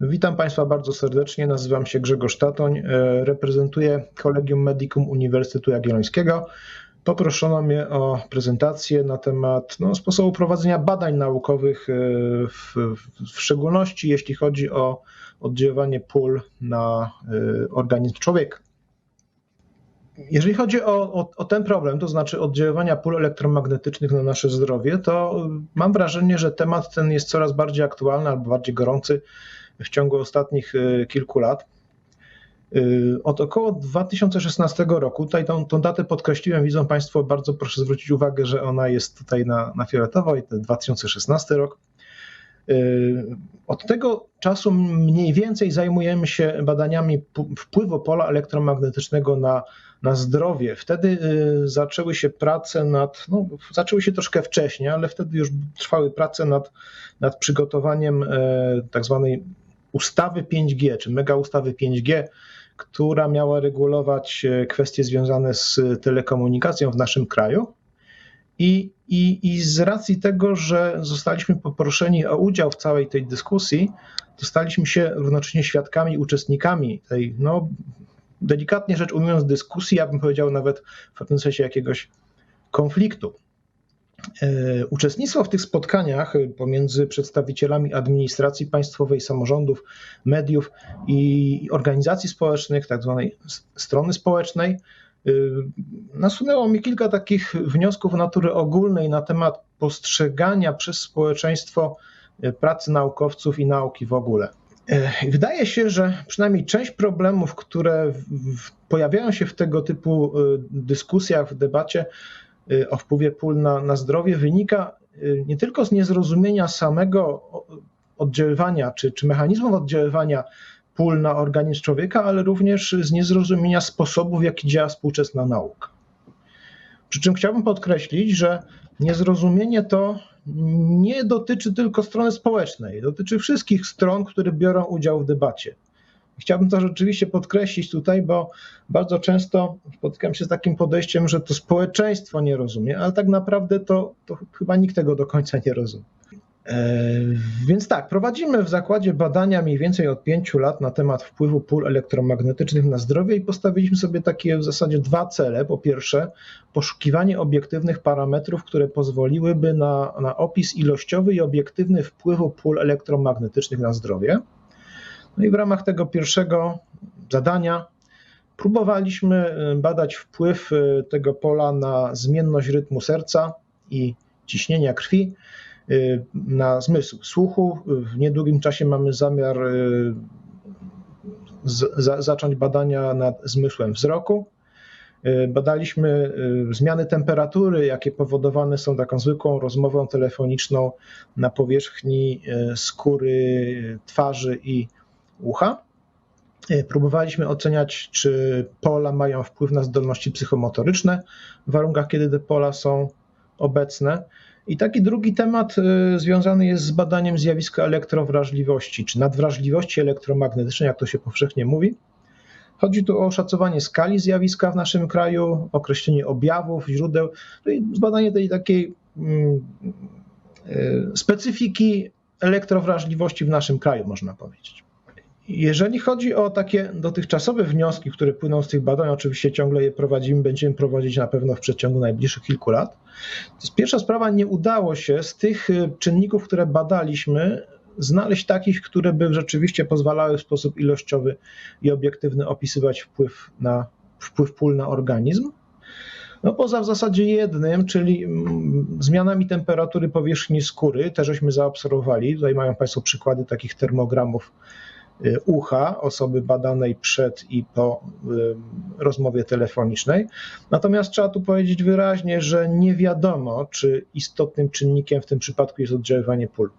Witam Państwa bardzo serdecznie. Nazywam się Grzegorz Tatoń. e, Reprezentuję Kolegium Medicum Uniwersytetu Jagiellońskiego. Poproszono mnie o prezentację na temat no, sposobu prowadzenia badań naukowych, e, w, w szczególności jeśli chodzi o oddziaływanie pól na e, organizm człowieka. Jeżeli chodzi o, o, o, ten problem, to znaczy oddziaływania pól elektromagnetycznych na nasze zdrowie, to mam wrażenie, że temat ten jest coraz bardziej aktualny albo bardziej gorący w ciągu ostatnich e, kilku lat. E, Od około 2016 roku, tutaj tą, tą datę podkreśliłem, widzą Państwo, bardzo proszę zwrócić uwagę, że ona jest tutaj na, na fioletowo i to 2016 rok. E, Od tego czasu mniej więcej zajmujemy się badaniami wpływu pola elektromagnetycznego na, na zdrowie. Wtedy zaczęły się prace nad, no, zaczęły się troszkę wcześniej, ale wtedy już trwały prace nad, nad przygotowaniem tak zwanej ustawy 5G, czy mega ustawy 5G, która miała regulować kwestie związane z telekomunikacją w naszym kraju. I, i, I z racji tego, że zostaliśmy poproszeni o udział w całej tej dyskusji, zostaliśmy się równocześnie świadkami, uczestnikami tej, no, delikatnie rzecz ujmując, dyskusji, ja bym powiedział nawet w pewnym sensie jakiegoś konfliktu. Uczestnictwo w tych spotkaniach pomiędzy przedstawicielami administracji państwowej, samorządów, mediów i organizacji społecznych, tak zwanej strony społecznej, nasunęło mi kilka takich wniosków natury ogólnej na temat postrzegania przez społeczeństwo pracy naukowców i nauki w ogóle. Wydaje się, że przynajmniej część problemów, które pojawiają się w tego typu dyskusjach, w debacie, o wpływie pól na, na zdrowie wynika nie tylko z niezrozumienia samego oddziaływania czy, czy mechanizmów oddziaływania pól na organizm człowieka, ale również z niezrozumienia sposobu, w jaki działa współczesna nauka. Przy czym chciałbym podkreślić, że niezrozumienie to nie dotyczy tylko strony społecznej, dotyczy wszystkich stron, które biorą udział w debacie. Chciałbym to rzeczywiście podkreślić tutaj, bo bardzo często spotykam się z takim podejściem, że to społeczeństwo nie rozumie, ale tak naprawdę to, to chyba nikt tego do końca nie rozumie. Więc tak, prowadzimy w zakładzie badania mniej więcej od pięciu lat na temat wpływu pól elektromagnetycznych na zdrowie i postawiliśmy sobie takie w zasadzie dwa cele. Po pierwsze, poszukiwanie obiektywnych parametrów, które pozwoliłyby na, na opis ilościowy i obiektywny wpływu pól elektromagnetycznych na zdrowie. No i w ramach tego pierwszego zadania próbowaliśmy badać wpływ tego pola na zmienność rytmu serca i ciśnienia krwi, na zmysł słuchu. W niedługim czasie mamy zamiar zacząć badania nad zmysłem wzroku. Badaliśmy zmiany temperatury, jakie powodowane są taką zwykłą rozmową telefoniczną na powierzchni skóry, twarzy i ucha. Próbowaliśmy oceniać, czy pola mają wpływ na zdolności psychomotoryczne w warunkach, kiedy te pola są obecne. I taki drugi temat związany jest z badaniem zjawiska elektrowrażliwości, czy nadwrażliwości elektromagnetycznej, jak to się powszechnie mówi. Chodzi tu o oszacowanie skali zjawiska w naszym kraju, określenie objawów, źródeł, czyli zbadanie tej takiej specyfiki elektrowrażliwości w naszym kraju, można powiedzieć. Jeżeli chodzi o takie dotychczasowe wnioski, które płyną z tych badań, oczywiście ciągle je prowadzimy, będziemy prowadzić na pewno w przeciągu najbliższych kilku lat. To jest pierwsza sprawa, nie udało się z tych czynników, które badaliśmy, znaleźć takich, które by rzeczywiście pozwalały w sposób ilościowy i obiektywny opisywać wpływ, na, wpływ pól na organizm. No poza w zasadzie jednym, czyli zmianami temperatury powierzchni skóry, też żeśmy zaobserwowali. Tutaj mają Państwo przykłady takich termogramów ucha osoby badanej przed i po rozmowie telefonicznej. Natomiast trzeba tu powiedzieć wyraźnie, że nie wiadomo, czy istotnym czynnikiem w tym przypadku jest oddziaływanie pól.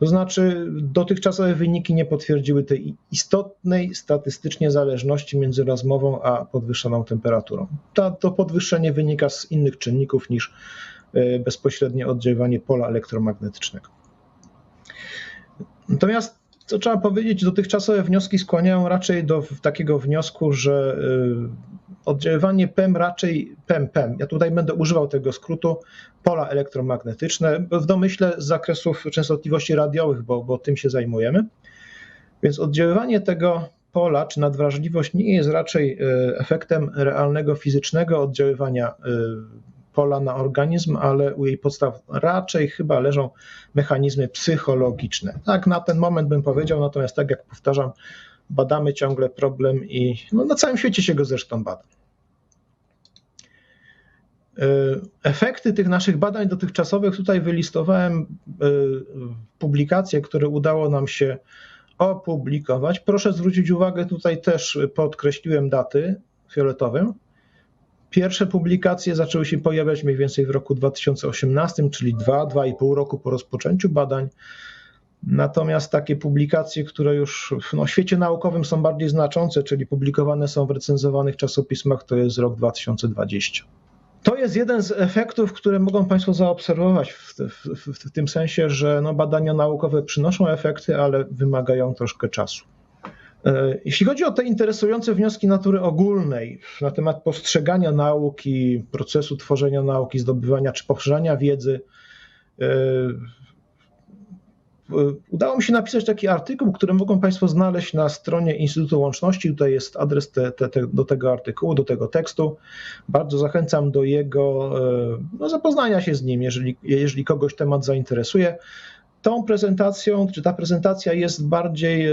To znaczy, dotychczasowe wyniki nie potwierdziły tej istotnej statystycznie zależności między rozmową a podwyższoną temperaturą. Ta, to podwyższenie wynika z innych czynników niż bezpośrednie oddziaływanie pola elektromagnetycznego. Natomiast co trzeba powiedzieć, dotychczasowe wnioski skłaniają raczej do takiego wniosku, że oddziaływanie PEM raczej PEM, PEM, ja tutaj będę używał tego skrótu, pola elektromagnetyczne, w domyśle z zakresów częstotliwości radiowych, bo, bo tym się zajmujemy, Więc oddziaływanie tego pola czy nadwrażliwość nie jest raczej e, efektem realnego fizycznego oddziaływania e, pola na organizm, ale u jej podstaw raczej chyba leżą mechanizmy psychologiczne. Tak, na ten moment bym powiedział, natomiast tak jak powtarzam, badamy ciągle problem i no, na całym świecie się go zresztą bada. E, efekty tych naszych badań dotychczasowych tutaj wylistowałem publikacje, które udało nam się opublikować. Proszę zwrócić uwagę, tutaj też podkreśliłem daty fioletowym. Pierwsze publikacje zaczęły się pojawiać mniej więcej w roku 2018, czyli 2-2,5 roku po rozpoczęciu badań. Natomiast takie publikacje, które już no, w świecie naukowym są bardziej znaczące, czyli publikowane są w recenzowanych czasopismach, to jest rok 2020. To jest jeden z efektów, które mogą Państwo zaobserwować w, w, w tym sensie, że no badania naukowe przynoszą efekty, ale wymagają troszkę czasu. E, jeśli chodzi o te interesujące wnioski natury ogólnej na temat postrzegania nauki, procesu tworzenia nauki, zdobywania czy poszerzania wiedzy, e, udało mi się napisać taki artykuł, który mogą Państwo znaleźć na stronie Instytutu Łączności. Tutaj jest adres te, te, te, do tego artykułu, do tego tekstu. Bardzo zachęcam do jego e, no, zapoznania się z nim, jeżeli, jeżeli kogoś temat zainteresuje. Tą prezentacją, czy ta prezentacja jest bardziej e,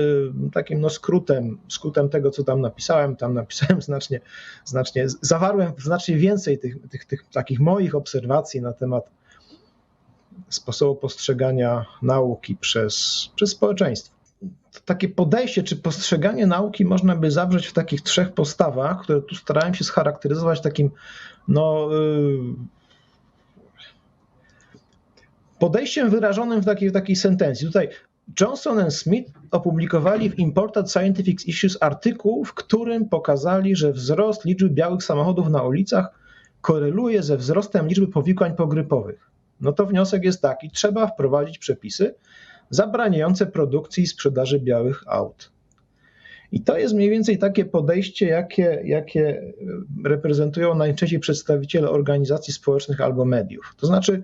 takim no, skrótem, skrótem tego, co tam napisałem. Tam napisałem znacznie, znacznie zawarłem znacznie więcej tych, tych, tych takich moich obserwacji na temat sposobu postrzegania nauki przez, przez społeczeństwo. Takie podejście czy postrzeganie nauki można by zawrzeć w takich trzech postawach, które tu starałem się scharakteryzować takim no, y, podejściem wyrażonym w takiej, w takiej sentencji. Tutaj Johnson and Smith opublikowali w Important Scientific Issues artykuł, w którym pokazali, że wzrost liczby białych samochodów na ulicach koreluje ze wzrostem liczby powikłań pogrypowych no to wniosek jest taki: trzeba wprowadzić przepisy zabraniające produkcji i sprzedaży białych aut. I to jest mniej więcej takie podejście, jakie, jakie reprezentują najczęściej przedstawiciele organizacji społecznych albo mediów. To znaczy,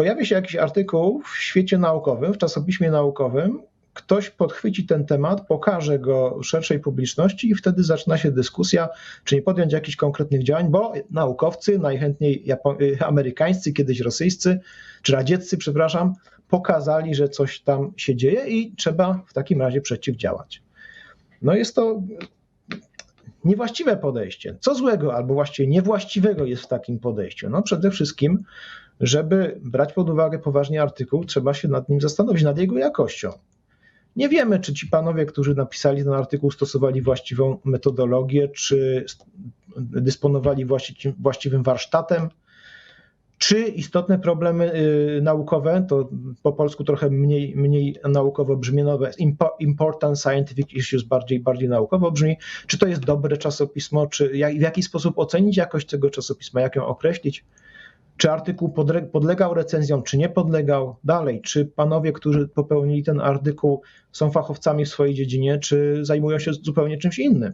pojawia się jakiś artykuł w świecie naukowym, w czasopiśmie naukowym, ktoś podchwyci ten temat, pokaże go szerszej publiczności i wtedy zaczyna się dyskusja, czy nie podjąć jakichś konkretnych działań, bo naukowcy, najchętniej y, amerykańscy, kiedyś rosyjscy, czy radzieccy, przepraszam, pokazali, że coś tam się dzieje i trzeba w takim razie przeciwdziałać. No jest to niewłaściwe podejście. Co złego albo właściwie niewłaściwego jest w takim podejściu? No przede wszystkim, żeby brać pod uwagę poważnie artykuł, trzeba się nad nim zastanowić, nad jego jakością. Nie wiemy, czy ci panowie, którzy napisali ten artykuł, stosowali właściwą metodologię, czy dysponowali właściwym warsztatem, czy istotne problemy y, naukowe, to po polsku trochę mniej, mniej naukowo brzmi, no, important scientific issues bardziej, bardziej naukowo brzmi, czy to jest dobre czasopismo, czy jak, w jaki sposób ocenić jakość tego czasopisma, jak ją określić, czy artykuł podlegał recenzjom, czy nie podlegał. Dalej, czy panowie, którzy popełnili ten artykuł, są fachowcami w swojej dziedzinie, czy zajmują się zupełnie czymś innym.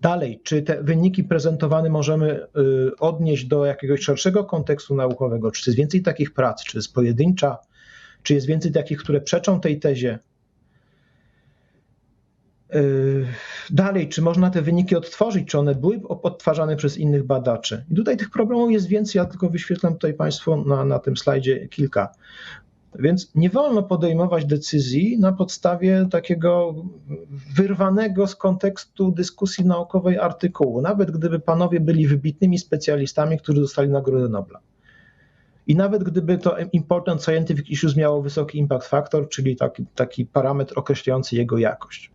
Dalej, czy te wyniki prezentowane możemy y, odnieść do jakiegoś szerszego kontekstu naukowego? Czy jest więcej takich prac, czy jest pojedyncza, czy jest więcej takich, które przeczą tej tezie? Yy, dalej, czy można te wyniki odtworzyć, czy one były odtwarzane przez innych badaczy? I tutaj tych problemów jest więcej, ja tylko wyświetlam tutaj Państwu na, na tym slajdzie kilka. Więc nie wolno podejmować decyzji na podstawie takiego wyrwanego z kontekstu dyskusji naukowej artykułu, nawet gdyby panowie byli wybitnymi specjalistami, którzy dostali Nagrodę Nobla. I nawet gdyby to Important Scientific Issues miało wysoki impact factor, czyli taki, taki parametr określający jego jakość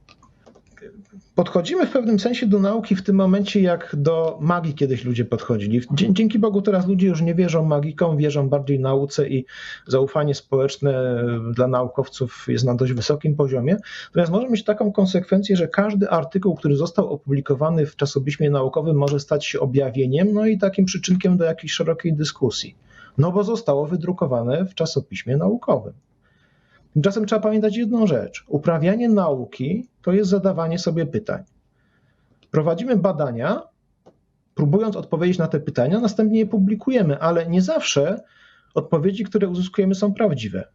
podchodzimy w pewnym sensie do nauki w tym momencie, jak do magii kiedyś ludzie podchodzili. Dzięki Bogu teraz ludzie już nie wierzą magikom, wierzą bardziej nauce i zaufanie społeczne dla naukowców jest na dość wysokim poziomie. Natomiast może mieć taką konsekwencję, że każdy artykuł, który został opublikowany w czasopiśmie naukowym, może stać się objawieniem, no i takim przyczynkiem do jakiejś szerokiej dyskusji. No bo zostało wydrukowane w czasopiśmie naukowym. Tymczasem trzeba pamiętać jedną rzecz. Uprawianie nauki to jest zadawanie sobie pytań. Prowadzimy badania, próbując odpowiedzieć na te pytania, następnie je publikujemy, ale nie zawsze odpowiedzi, które uzyskujemy, są prawdziwe.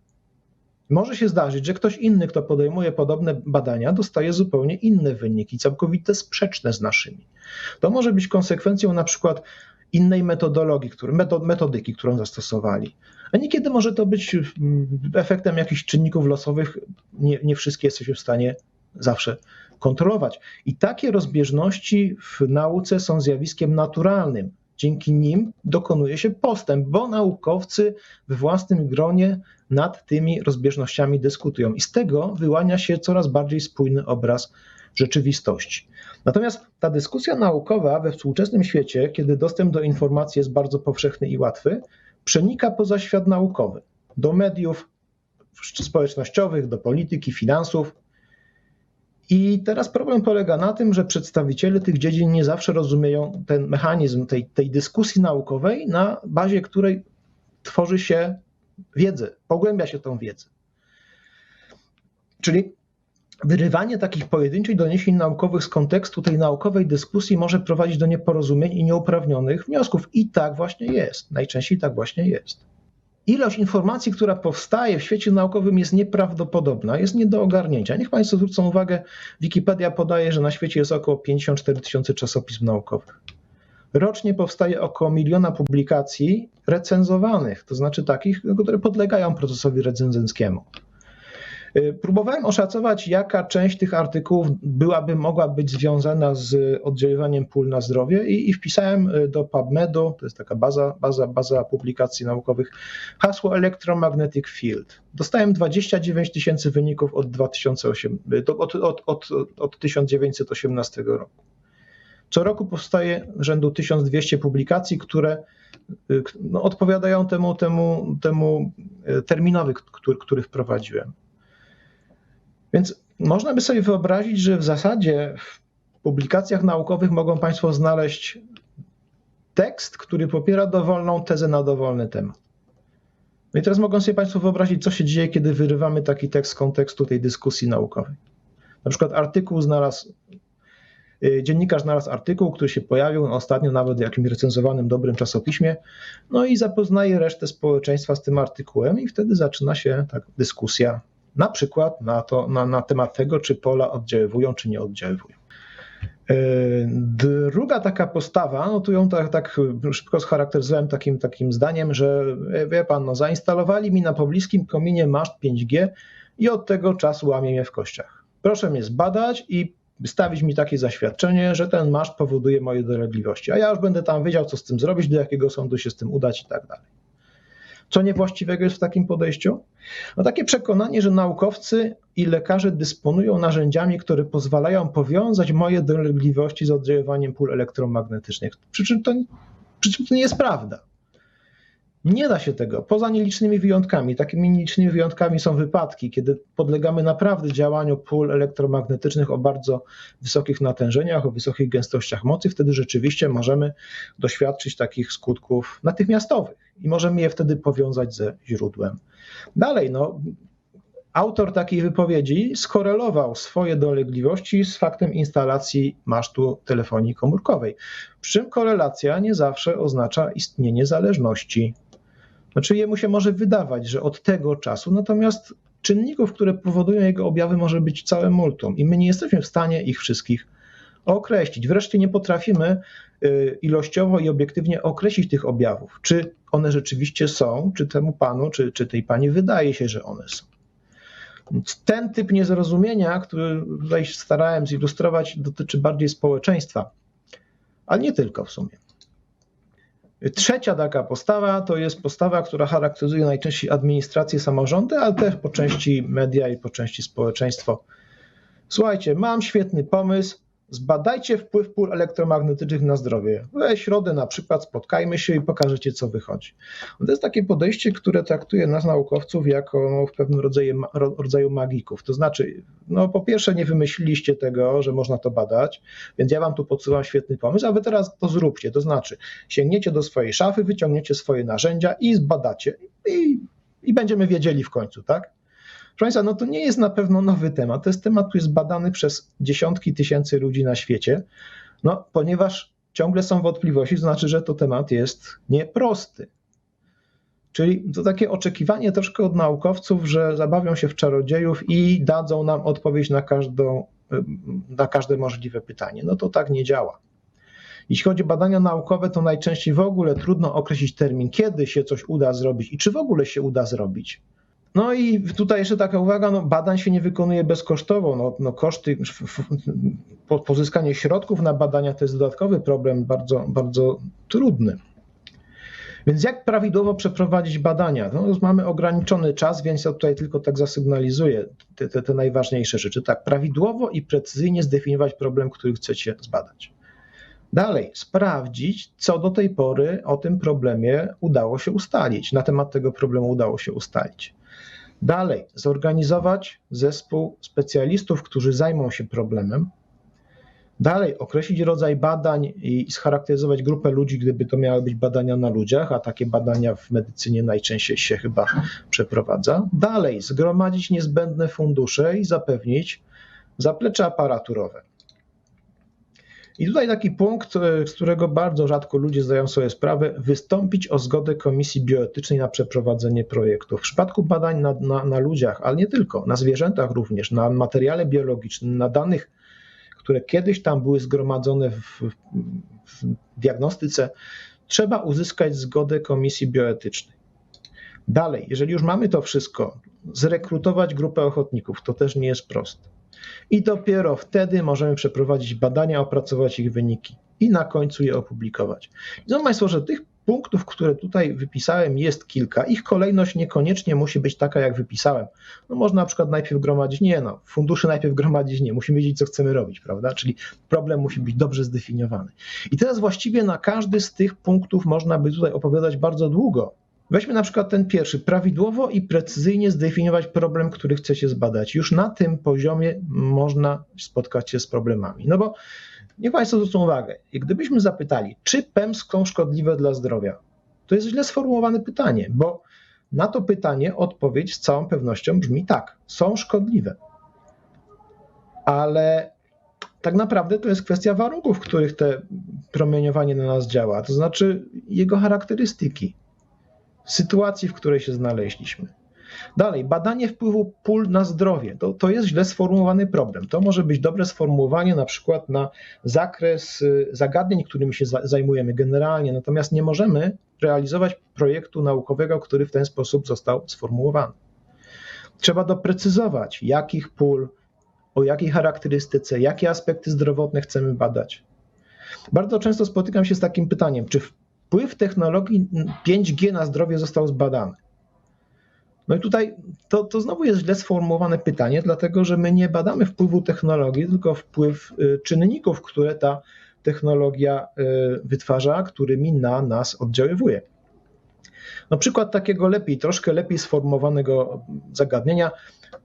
Może się zdarzyć, że ktoś inny, kto podejmuje podobne badania, dostaje zupełnie inne wyniki, całkowite sprzeczne z naszymi. To może być konsekwencją na przykład innej metodologii, metodyki, którą zastosowali. A niekiedy może to być efektem jakichś czynników losowych, nie, nie wszystkie jesteśmy w stanie zawsze kontrolować. I takie rozbieżności w nauce są zjawiskiem naturalnym. Dzięki nim dokonuje się postęp, bo naukowcy we własnym gronie nad tymi rozbieżnościami dyskutują. I z tego wyłania się coraz bardziej spójny obraz rzeczywistości. Natomiast ta dyskusja naukowa we współczesnym świecie, kiedy dostęp do informacji jest bardzo powszechny i łatwy, przenika poza świat naukowy, do mediów społecznościowych, do polityki, finansów. I teraz problem polega na tym, że przedstawiciele tych dziedzin nie zawsze rozumieją ten mechanizm tej, tej dyskusji naukowej, na bazie której tworzy się wiedzę, pogłębia się tą wiedzę. Czyli wyrywanie takich pojedynczych doniesień naukowych z kontekstu tej naukowej dyskusji może prowadzić do nieporozumień i nieuprawnionych wniosków. I tak właśnie jest. Najczęściej tak właśnie jest. Ilość informacji, która powstaje w świecie naukowym jest nieprawdopodobna, jest nie do ogarnięcia. Niech Państwo zwrócą uwagę, Wikipedia podaje, że na świecie jest około 54 tysiące czasopism naukowych. Rocznie powstaje około miliona publikacji recenzowanych, to znaczy takich, które podlegają procesowi recenzenckiemu. Y, próbowałem oszacować, jaka część tych artykułów byłaby mogła być związana z oddziaływaniem pól na zdrowie i, i wpisałem y, do PubMedu, to jest taka baza, baza, baza publikacji naukowych, hasło Electromagnetic Field. Dostałem 29 tysięcy wyników od, 2008, y, od, od, od, od 1918 roku. Co roku powstaje rzędu 1200 publikacji, które no, odpowiadają temu, temu, temu terminowi, który, który wprowadziłem. Więc można by sobie wyobrazić, że w zasadzie w publikacjach naukowych mogą Państwo znaleźć tekst, który popiera dowolną tezę na dowolny temat. No i teraz mogą sobie Państwo wyobrazić, co się dzieje, kiedy wyrywamy taki tekst z kontekstu tej dyskusji naukowej. Na przykład artykuł znalazł, y, dziennikarz znalazł artykuł, który się pojawił ostatnio nawet w jakimś recenzowanym dobrym czasopiśmie, no i zapoznaje resztę społeczeństwa z tym artykułem i wtedy zaczyna się tak dyskusja na przykład na, to, na, na temat tego, czy pola oddziaływują, czy nie oddziaływują. E, druga taka postawa, no tu ją tak, tak szybko scharakteryzowałem takim, takim zdaniem, że e, wie pan, no zainstalowali mi na pobliskim kominie maszt 5G i od tego czasu łamie mnie w kościach. Proszę mnie zbadać i wystawić mi takie zaświadczenie, że ten maszt powoduje moje dolegliwości, a ja już będę tam wiedział, co z tym zrobić, do jakiego sądu się z tym udać i tak dalej. Co niewłaściwego jest w takim podejściu? No takie przekonanie, że naukowcy i lekarze dysponują narzędziami, które pozwalają powiązać moje dolegliwości z oddziaływaniem pól elektromagnetycznych. Przy czym to, przy czym to nie jest prawda. Nie da się tego, poza nielicznymi wyjątkami. Takimi nielicznymi wyjątkami są wypadki, kiedy podlegamy naprawdę działaniu pól elektromagnetycznych o bardzo wysokich natężeniach, o wysokich gęstościach mocy. Wtedy rzeczywiście możemy doświadczyć takich skutków natychmiastowych i możemy je wtedy powiązać ze źródłem. Dalej, no, autor takiej wypowiedzi skorelował swoje dolegliwości z faktem instalacji masztu telefonii komórkowej. Przy czym korelacja nie zawsze oznacza istnienie zależności. Znaczy jemu się może wydawać, że od tego czasu, natomiast czynników, które powodują jego objawy, może być całe multum i my nie jesteśmy w stanie ich wszystkich określić. Wreszcie nie potrafimy y, ilościowo i obiektywnie określić tych objawów. Czy one rzeczywiście są, czy temu panu, czy, czy tej pani wydaje się, że one są. Ten typ niezrozumienia, który tutaj starałem zilustrować, dotyczy bardziej społeczeństwa, ale nie tylko w sumie. Trzecia taka postawa to jest postawa, która charakteryzuje najczęściej administrację, samorządy, ale też po części media i po części społeczeństwo. Słuchajcie, mam świetny pomysł, Zbadajcie wpływ pól elektromagnetycznych na zdrowie. We środę na przykład spotkajmy się i pokażecie, co wychodzi. To jest takie podejście, które traktuje nas, naukowców, jako no, w pewnym rodzaju, rodzaju magików. To znaczy, no, po pierwsze, nie wymyśliliście tego, że można to badać, więc ja wam tu podsyłam świetny pomysł, a wy teraz to zróbcie. To znaczy, sięgniecie do swojej szafy, wyciągniecie swoje narzędzia i zbadacie. I, i będziemy wiedzieli w końcu, tak? Proszę Państwa, no to nie jest na pewno nowy temat. To jest temat, który jest badany przez dziesiątki tysięcy ludzi na świecie, no, ponieważ ciągle są wątpliwości, to znaczy, że to temat jest nieprosty. Czyli to takie oczekiwanie troszkę od naukowców, że zabawią się w czarodziejów i dadzą nam odpowiedź na, każdą, na każde możliwe pytanie. No to tak nie działa. Jeśli chodzi o badania naukowe, to najczęściej w ogóle trudno określić termin, kiedy się coś uda zrobić i czy w ogóle się uda zrobić. No i tutaj jeszcze taka uwaga, no badań się nie wykonuje bezkosztowo. No, no koszty, pozyskanie środków na badania to jest dodatkowy problem, bardzo, bardzo trudny. Więc jak prawidłowo przeprowadzić badania? No, mamy ograniczony czas, więc ja tutaj tylko tak zasygnalizuję te, te, te najważniejsze rzeczy. Tak, prawidłowo i precyzyjnie zdefiniować problem, który chcecie zbadać. Dalej, sprawdzić, co do tej pory o tym problemie udało się ustalić, na temat tego problemu udało się ustalić. Dalej, zorganizować zespół specjalistów, którzy zajmą się problemem. Dalej, określić rodzaj badań i scharakteryzować grupę ludzi, gdyby to miały być badania na ludziach, a takie badania w medycynie najczęściej się chyba przeprowadza. Dalej, zgromadzić niezbędne fundusze i zapewnić zaplecze aparaturowe. I tutaj taki punkt, e, z którego bardzo rzadko ludzie zdają sobie sprawę, wystąpić o zgodę Komisji Bioetycznej na przeprowadzenie projektu. W przypadku badań na, na, na ludziach, ale nie tylko, na zwierzętach również, na materiale biologicznym, na danych, które kiedyś tam były zgromadzone w, w diagnostyce, trzeba uzyskać zgodę Komisji Bioetycznej. Dalej, jeżeli już mamy to wszystko, zrekrutować grupę ochotników, to też nie jest proste i dopiero wtedy możemy przeprowadzić badania, opracować ich wyniki i na końcu je opublikować. Widzą Państwo, że tych punktów, które tutaj wypisałem, jest kilka. Ich kolejność niekoniecznie musi być taka, jak wypisałem. No można na przykład najpierw gromadzić, nie no, funduszy najpierw gromadzić nie, musimy wiedzieć, co chcemy robić, prawda? Czyli problem musi być dobrze zdefiniowany. I teraz właściwie na każdy z tych punktów można by tutaj opowiadać bardzo długo, Weźmy na przykład ten pierwszy, prawidłowo i precyzyjnie zdefiniować problem, który chcecie zbadać. Już na tym poziomie można spotkać się z problemami. No bo niech Państwo zwrócą uwagę, gdybyśmy zapytali, czy PEM są szkodliwe dla zdrowia, to jest źle sformułowane pytanie, bo na to pytanie odpowiedź z całą pewnością brzmi tak, są szkodliwe. Ale tak naprawdę to jest kwestia warunków, w których te promieniowanie na nas działa, to znaczy jego charakterystyki sytuacji, w której się znaleźliśmy. Dalej, badanie wpływu pól na zdrowie. To, to jest źle sformułowany problem. To może być dobre sformułowanie na przykład na zakres y, zagadnień, którymi się zajmujemy generalnie, natomiast nie możemy realizować projektu naukowego, który w ten sposób został sformułowany. Trzeba doprecyzować, jakich pól, o jakiej charakterystyce, jakie aspekty zdrowotne chcemy badać. Bardzo często spotykam się z takim pytaniem, czy wpływ technologii 5G na zdrowie został zbadany. No i tutaj to, to znowu jest źle sformułowane pytanie, dlatego że my nie badamy wpływu technologii, tylko wpływ y, czynników, które ta technologia y, wytwarza, którymi na nas oddziaływuje. No przykład takiego lepiej, troszkę lepiej sformułowanego zagadnienia,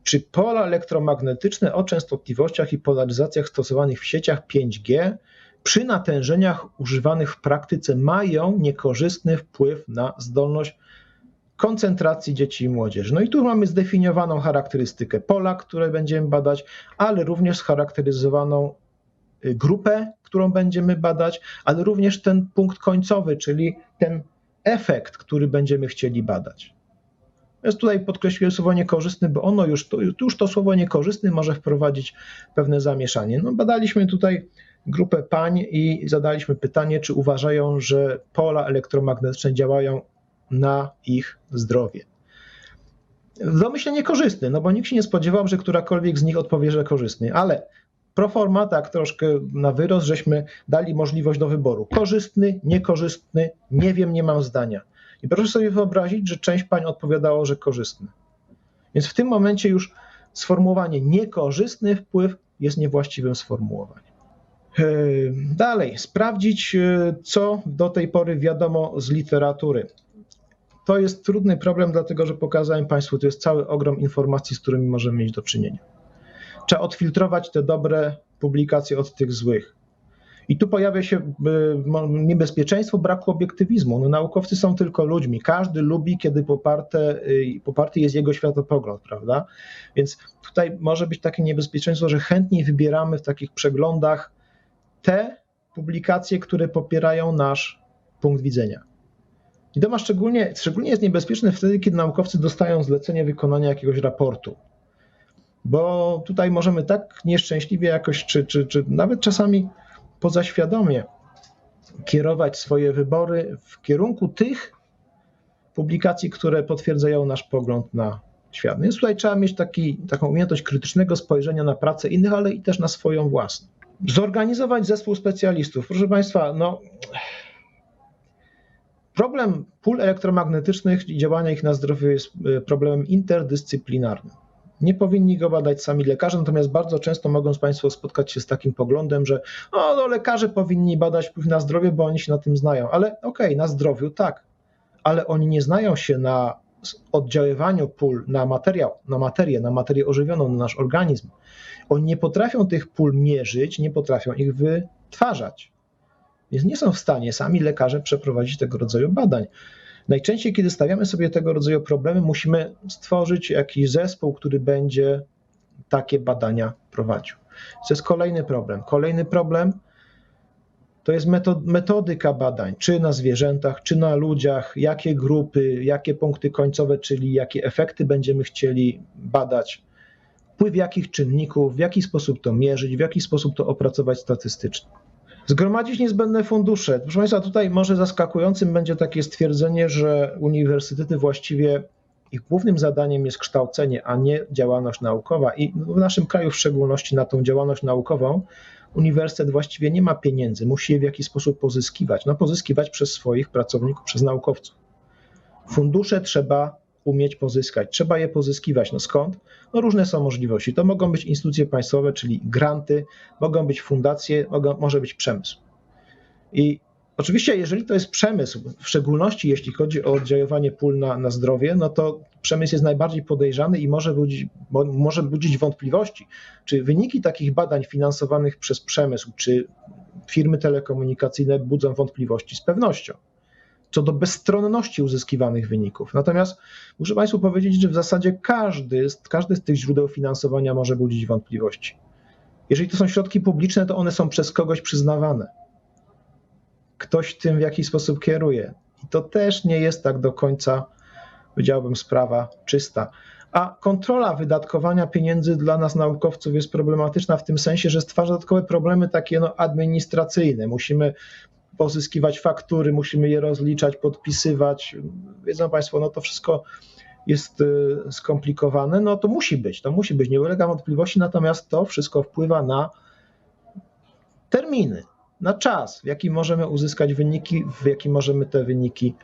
czy pola elektromagnetyczne o częstotliwościach i polaryzacjach stosowanych w sieciach 5G przy natężeniach używanych w praktyce mają niekorzystny wpływ na zdolność koncentracji dzieci i młodzieży. No i tu mamy zdefiniowaną charakterystykę pola, które będziemy badać, ale również scharakteryzowaną y, grupę, którą będziemy badać, ale również ten punkt końcowy, czyli ten efekt, który będziemy chcieli badać. Jest tutaj podkreśliłem słowo niekorzystny, bo ono już to, już to słowo niekorzystny może wprowadzić pewne zamieszanie. No, badaliśmy tutaj grupę pań i zadaliśmy pytanie, czy uważają, że pola elektromagnetyczne działają na ich zdrowie. W domyśle niekorzystny, no bo nikt się nie spodziewał, że którakolwiek z nich odpowie, że korzystny, ale pro forma, tak troszkę na wyrost, żeśmy dali możliwość do wyboru. Korzystny, niekorzystny, nie wiem, nie mam zdania. I proszę sobie wyobrazić, że część pań odpowiadało, że korzystny. Więc w tym momencie już sformułowanie niekorzystny wpływ jest niewłaściwym sformułowaniem. E, dalej, sprawdzić, e, co do tej pory wiadomo z literatury. To jest trudny problem, dlatego że pokazałem Państwu, to jest cały ogrom informacji, z którymi możemy mieć do czynienia. Trzeba odfiltrować te dobre publikacje od tych złych. I tu pojawia się e, niebezpieczeństwo braku obiektywizmu. No, naukowcy są tylko ludźmi. Każdy lubi, kiedy poparte, poparty jest jego światopogląd, prawda? Więc tutaj może być takie niebezpieczeństwo, że chętniej wybieramy w takich przeglądach te publikacje, które popierają nasz punkt widzenia. I to ma szczególnie, szczególnie jest niebezpieczne wtedy, kiedy naukowcy dostają zlecenie wykonania jakiegoś raportu. Bo tutaj możemy tak nieszczęśliwie jakoś, czy, czy, czy nawet czasami pozaświadomie kierować swoje wybory w kierunku tych publikacji, które potwierdzają nasz pogląd na świat. Więc tutaj trzeba mieć taki, taką umiejętność krytycznego spojrzenia na pracę innych, ale i też na swoją własną. Zorganizować zespół specjalistów. Proszę Państwa, no, problem pól elektromagnetycznych i działania ich na zdrowie jest y, problemem interdyscyplinarnym. Nie powinni go badać sami lekarze, natomiast bardzo często mogą Państwo spotkać się z takim poglądem, że o, no, lekarze powinni badać wpływ na zdrowie, bo oni się na tym znają. Ale okej, okay, na zdrowiu tak, ale oni nie znają się na oddziaływaniu pól na materiał, na materię, na materię ożywioną, na nasz organizm. Oni nie potrafią tych pól mierzyć, nie potrafią ich wytwarzać. Więc nie są w stanie sami lekarze przeprowadzić tego rodzaju badań. Najczęściej, kiedy stawiamy sobie tego rodzaju problemy, musimy stworzyć jakiś zespół, który będzie takie badania prowadził. To jest kolejny problem. Kolejny problem to jest metodyka badań, czy na zwierzętach, czy na ludziach, jakie grupy, jakie punkty końcowe, czyli jakie efekty będziemy chcieli badać, wpływ jakich czynników, w jaki sposób to mierzyć, w jaki sposób to opracować statystycznie. Zgromadzić niezbędne fundusze. Proszę Państwa, tutaj może zaskakującym będzie takie stwierdzenie, że uniwersytety właściwie ich głównym zadaniem jest kształcenie, a nie działalność naukowa. I w naszym kraju, w szczególności na tą działalność naukową, uniwersytet właściwie nie ma pieniędzy, musi je w jakiś sposób pozyskiwać. No, pozyskiwać przez swoich pracowników, przez naukowców. Fundusze trzeba umieć pozyskać, trzeba je pozyskiwać. No skąd? No różne są możliwości. To mogą być instytucje państwowe, czyli granty, mogą być fundacje, mogą, może być przemysł. I Oczywiście, jeżeli to jest przemysł, w szczególności jeśli chodzi o oddziaływanie pól na, na zdrowie, no to przemysł jest najbardziej podejrzany i może budzić, może budzić wątpliwości, czy wyniki takich badań finansowanych przez przemysł, czy firmy telekomunikacyjne budzą wątpliwości z pewnością co do bezstronności uzyskiwanych wyników. Natomiast muszę Państwu powiedzieć, że w zasadzie każdy, każdy z tych źródeł finansowania może budzić wątpliwości. Jeżeli to są środki publiczne, to one są przez kogoś przyznawane ktoś tym w jakiś sposób kieruje. I to też nie jest tak do końca, powiedziałbym, sprawa czysta. A kontrola wydatkowania pieniędzy dla nas, naukowców, jest problematyczna w tym sensie, że stwarza dodatkowe problemy takie no, administracyjne. Musimy pozyskiwać faktury, musimy je rozliczać, podpisywać. Wiedzą Państwo, no to wszystko jest y, skomplikowane. No to musi być, to musi być, nie ulega wątpliwości, natomiast to wszystko wpływa na terminy na czas, w jaki możemy uzyskać wyniki, w jaki możemy te wyniki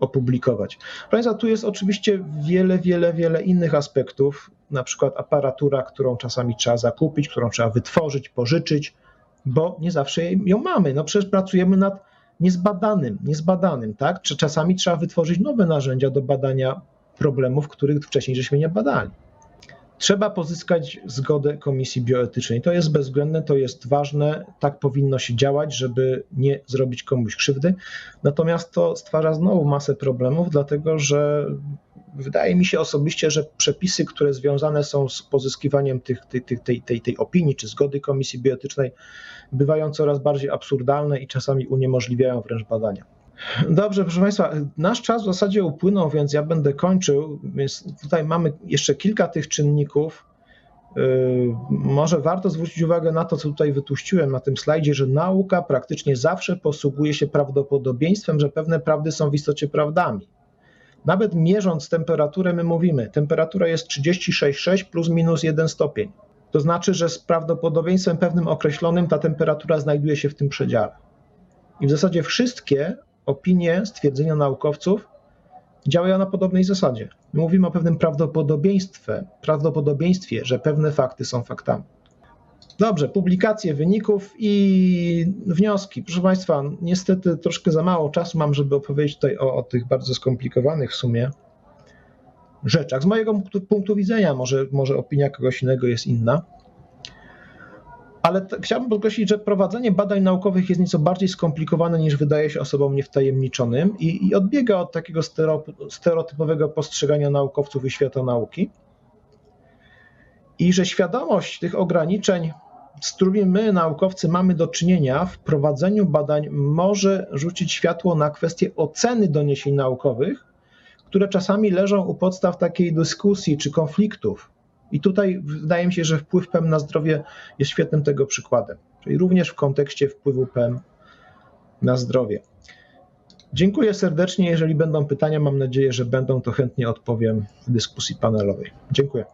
opublikować. Proszę Państwa, tu jest oczywiście wiele, wiele, wiele innych aspektów, na przykład aparatura, którą czasami trzeba zakupić, którą trzeba wytworzyć, pożyczyć, bo nie zawsze ją mamy. No przecież pracujemy nad niezbadanym, niezbadanym, tak? Czy czasami trzeba wytworzyć nowe narzędzia do badania problemów, których wcześniej żeśmy nie badali. Trzeba pozyskać zgodę Komisji Bioetycznej. To jest bezwzględne, to jest ważne, tak powinno się działać, żeby nie zrobić komuś krzywdy. Natomiast to stwarza znowu masę problemów, dlatego że wydaje mi się osobiście, że przepisy, które związane są z pozyskiwaniem tych, tej, tej, tej, tej opinii czy zgody Komisji Bioetycznej, bywają coraz bardziej absurdalne i czasami uniemożliwiają wręcz badania. Dobrze, proszę Państwa, nasz czas w zasadzie upłynął, więc ja będę kończył. Więc tutaj mamy jeszcze kilka tych czynników. Yy, może warto zwrócić uwagę na to, co tutaj wytuściłem na tym slajdzie, że nauka praktycznie zawsze posługuje się prawdopodobieństwem, że pewne prawdy są w istocie prawdami. Nawet mierząc temperaturę, my mówimy, temperatura jest 36,6 plus minus 1 stopień. To znaczy, że z prawdopodobieństwem pewnym określonym ta temperatura znajduje się w tym przedziale. I w zasadzie wszystkie opinie, stwierdzenia naukowców działają na podobnej zasadzie. My mówimy o pewnym prawdopodobieństwie, prawdopodobieństwie, że pewne fakty są faktami. Dobrze, publikacje wyników i wnioski. Proszę Państwa, niestety troszkę za mało czasu mam, żeby opowiedzieć tutaj o, o tych bardzo skomplikowanych w sumie rzeczach. Z mojego punktu widzenia, może, może opinia kogoś innego jest inna. Ale chciałbym podkreślić, że prowadzenie badań naukowych jest nieco bardziej skomplikowane niż wydaje się osobom niewtajemniczonym i, i odbiega od takiego stereotypowego postrzegania naukowców i świata nauki. I że świadomość tych ograniczeń z którymi my, naukowcy, mamy do czynienia w prowadzeniu badań, może rzucić światło na kwestie oceny doniesień naukowych, które czasami leżą u podstaw takiej dyskusji czy konfliktów. I tutaj wydaje mi się, że wpływ PEM na zdrowie jest świetnym tego przykładem, czyli również w kontekście wpływu PEM na zdrowie. Dziękuję serdecznie. Jeżeli będą pytania, mam nadzieję, że będą, to chętnie odpowiem w dyskusji panelowej. Dziękuję.